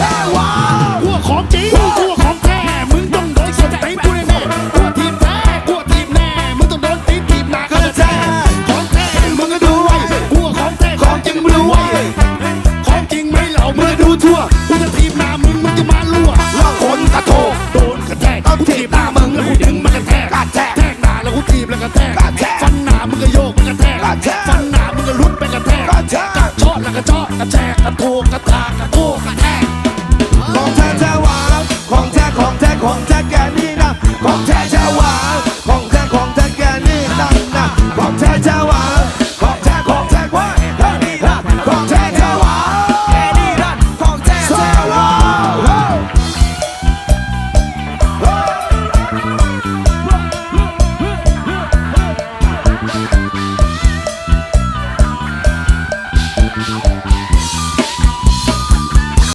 แท้ว้าพวกของจริงพวกของแท้มึงต้องโดนสดไปกูแน่แน่พวกทีมแท้พวกทีมแน่มึงต้องโดนตีทีมหนักก็แท้ของแท้มึงก็ดูไว้พวกของแท้ของจริงมึงดูไว้ของจริงไม่เหล่ามึงดูทั่วกูจะทีมหน้ามึงมึงจะมาลั่วล่อคนกระโถโดนกระแทกกูทีมหน้ามึงแล้วกูถึงมันกระแทกกระแทกแทกหน้าแล้วกูทีมแล้วกระแทกกรแทกฟันหน้ามึงก็โยกมันกระแทกกระแทกฟันหน้ามึงก็ลุดไปกระแทกกระแทกกระชอแล้วกระชอกระแทกกระโถกระทากระโถกระแทก